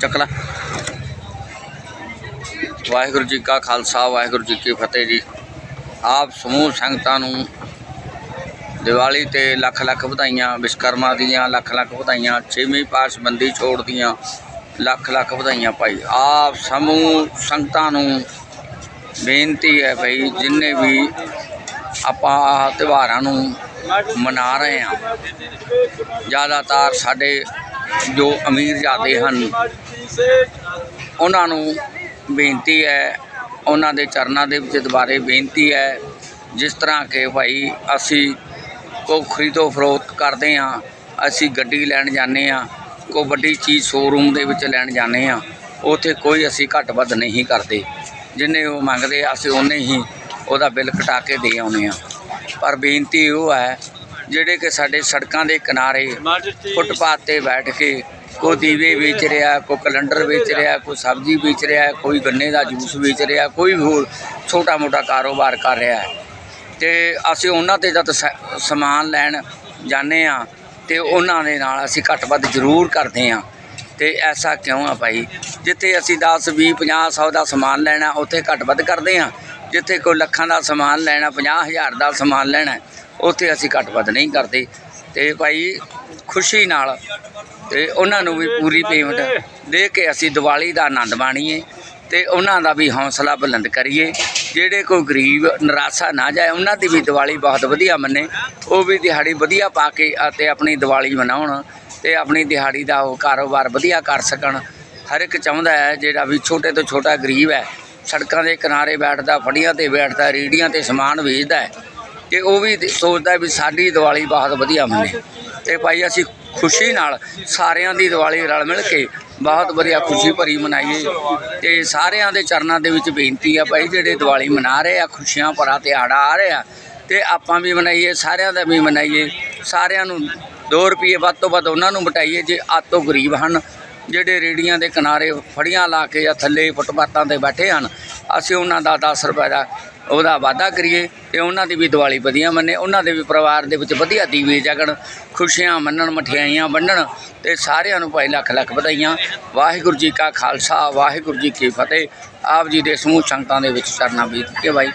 ਚੱਕਲਾ ਵਾਹਿਗੁਰੂ ਜੀ ਕਾ ਖਾਲਸਾ, ਵਾਹਿਗੁਰੂ ਜੀ ਕੀ ਫਤਿਹ ਜੀ। ਆਪ ਸਮੂਹ ਸੰਗਤਾਂ ਨੂੰ ਦੀਵਾਲੀ ਤੇ ਲੱਖ ਲੱਖ ਵਧਾਈਆਂ ਵਿਸ਼ਕਰਮਾ ਦੀਆਂ ਲੱਖ ਲੱਖ ਵਧਾਈਆਂ, ਛੇਵੀਂ ਪਾਸ਼ਬੰਦੀ ਛੋੜ ਦੀਆਂ ਲੱਖ ਲੱਖ ਵਧਾਈਆਂ ਭਾਈ। ਆਪ ਸਮੂਹ ਸੰਗਤਾਂ ਨੂੰ ਬੇਨਤੀ ਹੈ ਭਾਈ, ਜਿੰਨੇ ਵੀ ਆਪਾਂ ਆਹ ਤਿਉਹਾਰਾਂ ਨੂੰ ਮਨਾ ਰਹੇ ਹਾਂ, ਜ਼ਿਆਦਾਤਰ ਸਾਡੇ ਜੋ ਅਮੀਰ ਜਾਦੇ ਹਨ, ਉਹਨਾਂ ਨੂੰ ਬੇਨਤੀ ਹੈ, ਉਹਨਾਂ ਦੇ ਚਰਨਾਂ ਦੇ ਵਿੱਚ ਦੁਬਾਰੇ ਬੇਨਤੀ ਹੈ, ਜਿਸ ਤਰ੍ਹਾਂ ਕਿ ਭਾਈ ਅਸੀਂ ਕੋ ਖਰੀਦੋ ਫਰੋਖਤ ਕਰਦੇ ਹਾਂ, ਅਸੀਂ ਗੱਡੀ ਲੈਣ ਜਾਂਦੇ ਹਾਂ ਕੋ ਵੱਡੀ ਚੀਜ਼ ਸ਼ੋਰੂਮ ਦੇ ਵਿੱਚ ਲੈਣ ਜਾਂਦੇ ਹਾਂ, ਉੱਥੇ ਕੋਈ ਅਸੀਂ ਘੱਟ ਵੱਧ ਨਹੀਂ ਕਰਦੇ। ਜਿੰਨੇ ਉਹ ਮੰਗਦੇ ਅਸੀਂ ਉਹਨੇ ਹੀ ਉਹਦਾ ਬਿੱਲ ਕਟਾ ਕੇ ਦੇ ਆਉਂਦੇ ਹਾਂ। ਪਰ ਬੇਨਤੀ ਉਹ ਹੈ ਜਿਹੜੇ ਕਿ ਸਾਡੇ ਸੜਕਾਂ ਦੇ ਕਿਨਾਰੇ ਫੁੱਟਪਾਥ ਤੇ ਬੈਠ ਕੇ ਕੋਈ ਦੀਵੇ ਵੇਚ ਰਿਹਾ, ਕੋਈ ਕੈਲੰਡਰ ਵੇਚ ਰਿਹਾ, ਕੋਈ ਸਬਜ਼ੀ ਵੇਚ ਰਿਹਾ, ਕੋਈ ਗੰਨੇ ਦਾ ਜੂਸ ਵੇਚ ਰਿਹਾ, ਕੋਈ ਹੋਰ ਛੋਟਾ ਮੋਟਾ ਕਾਰੋਬਾਰ ਕਰ ਰਿਹਾ ਹੈ। ਤੇ ਅਸੀਂ ਉਹਨਾਂ ਤੇ ਜਦ ਸ- ਸਮਾਨ ਲੈਣ ਜਾਂਦੇ ਆ ਤੇ ਉਹਨਾਂ ਦੇ ਨਾਲ ਅਸੀਂ ਘੱਟ ਵੱਧ ਜ਼ਰੂਰ ਕਰਦੇ ਆ ਤੇ ਐਸਾ ਕਿਉਂ ਆ ਭਾਈ? ਜਿੱਥੇ ਅਸੀਂ 10 20 50 100 ਦਾ ਸਮਾਨ ਲੈਣਾ, ਉੱਥੇ ਘੱਟ ਵੱਧ ਕਰਦੇ ਆ ਜਿੱਥੇ ਕੋਈ ਲੱਖਾਂ ਦਾ ਸਮਾਨ ਲੈਣਾ 50000 ਦਾ ਸਮਾਨ ਲੈਣਾ ਉੱਥੇ ਅਸੀਂ ਘੱਟ ਵੱਧ ਨਹੀਂ ਕਰਦੇ। ਤੇ ਭਾਈ ਖੁਸ਼ੀ ਨਾਲ ਤੇ ਉਹਨਾਂ ਨੂੰ ਵੀ ਪੂਰੀ ਪੇਮੈਂਟ ਦੇ ਕੇ ਅਸੀਂ ਦੀਵਾਲੀ ਦਾ ਆਨੰਦ ਮਾਣੀਏ ਤੇ ਉਹਨਾਂ ਦਾ ਵੀ ਹੌਸਲਾ ਬੁਲੰਦ ਕਰੀਏ। ਜਿਹੜੇ ਕੋਈ ਗਰੀਬ, ਨਿਰਾਸ਼ਾ ਨਾ ਜਾਏ, ਉਹਨਾਂ ਦੀ ਵੀ ਦੀਵਾਲੀ ਬਹੁਤ ਵਧੀਆ ਮੰਨੇ। ਉਹ ਵੀ ਦਿਹਾੜੀ ਵਧੀਆ ਪਾ ਕੇ ਅਤੇ ਆਪਣੀ ਦੀਵਾਲੀ ਮਨਾਉਣ ਤੇ ਆਪਣੀ ਦਿਹਾੜੀ ਦਾ ਉਹ ਕਾਰੋਬਾਰ ਵਧੀਆ ਕਰ ਸਕਣ। ਹਰ ਇੱਕ ਚਾਹੁੰਦਾ ਹੈ ਜਿਹੜਾ ਵੀ ਛੋਟੇ ਤੋਂ ਛੋਟਾ ਗਰੀਬ ਹੈ। ਸੜਕਾਂ ਦੇ ਕਿਨਾਰੇ ਬੈਠਦਾ, ਫੜੀਆਂ ਤੇ ਬੈਠਦਾ ਰੇੜੀਆਂ ਤੇ ਸਮਾਨ ਵੇਚਦਾ ਹੈ। ਤੇ ਉਹ ਵੀ ਸੋਚਦਾ ਵੀ ਸਾਡੀ ਦੀਵਾਲੀ ਬਹੁਤ ਵਧੀਆ ਮੰਨੇ ਤੇ ਭਾਈ ਅਸੀਂ ਖੁਸ਼ੀ ਨਾਲ ਸਾਰਿਆਂ ਦੀ ਦੀਵਾਲੀ ਰਲ ਮਿਲ ਕੇ ਬਹੁਤ ਵਧੀਆ ਖੁਸ਼ੀ ਭਰੀ ਮਨਾਈਏ। ਤੇ ਸਾਰਿਆਂ ਦੇ ਚਰਨਾਂ ਦੇ ਵਿੱਚ ਬੇਨਤੀ ਆ ਭਾਈ, ਜਿਹੜੇ ਦੀਵਾਲੀ ਮਨਾ ਰਹੇ ਆ, ਖੁਸ਼ੀਆਂ ਭਰਾ ਤਿਹਾੜਾ ਆ ਰਿਹਾ ਤੇ ਆਪਾਂ ਵੀ ਮਨਾਈਏ, ਸਾਰਿਆਂ ਦਾ ਵੀ ਮਨਾਈਏ। ਸਾਰਿਆਂ ਨੂੰ 2 ਰੁਪਏ ਵੱਧ ਤੋਂ ਵੱਧ ਉਹਨਾਂ ਨੂੰ ਵਟਾਈਏ ਜੇ ਆਤੋਂ ਗਰੀਬ ਹਨ। ਜਿਹੜੇ ਰੇੜੀਆਂ ਦੇ ਕਿਨਾਰੇ ਫੜੀਆਂ ਲਾ ਕੇ ਜਾਂ ਥੱਲੇ ਫੁੱਟਪਾਥਾਂ ਤੇ ਬੈਠੇ ਹਨ, ਅਸੀਂ ਉਹਨਾਂ ਦਾ 10 ਰੁਪਏ ਦਾ ਉਹਦਾ ਵਾਅਦਾ ਕਰੀਏ ਤੇ ਉਹਨਾਂ ਦੀ ਵੀ ਦੀਵਾਲੀ ਵਧੀਆ ਮੰਨੇ, ਉਹਨਾਂ ਦੇ ਵੀ ਪਰਿਵਾਰ ਦੇ ਵਿੱਚ ਵਧੀਆ ਦੀਵੇ ਜਗਣ, ਖੁਸ਼ੀਆਂ ਮੰਨਣ, ਮਠਿਆਈਆਂ ਵੰਡਣ ਤੇ ਸਾਰਿਆਂ ਨੂੰ ਭਾਈ ਲੱਖ ਲੱਖ ਵਧਾਈਆਂ। ਵਾਹਿਗੁਰੂ ਜੀ ਕਾ ਖਾਲਸਾ, ਵਾਹਿਗੁਰੂ ਜੀ ਕੀ ਫਤਿਹ। ਆਪ ਜੀ ਦੇ ਸਮੂਹ ਸੰਗਤਾਂ ਦੇ ਵਿੱਚ ਚਰਨਾਂ ਬੀਤ ਕੇ ਭਾਈ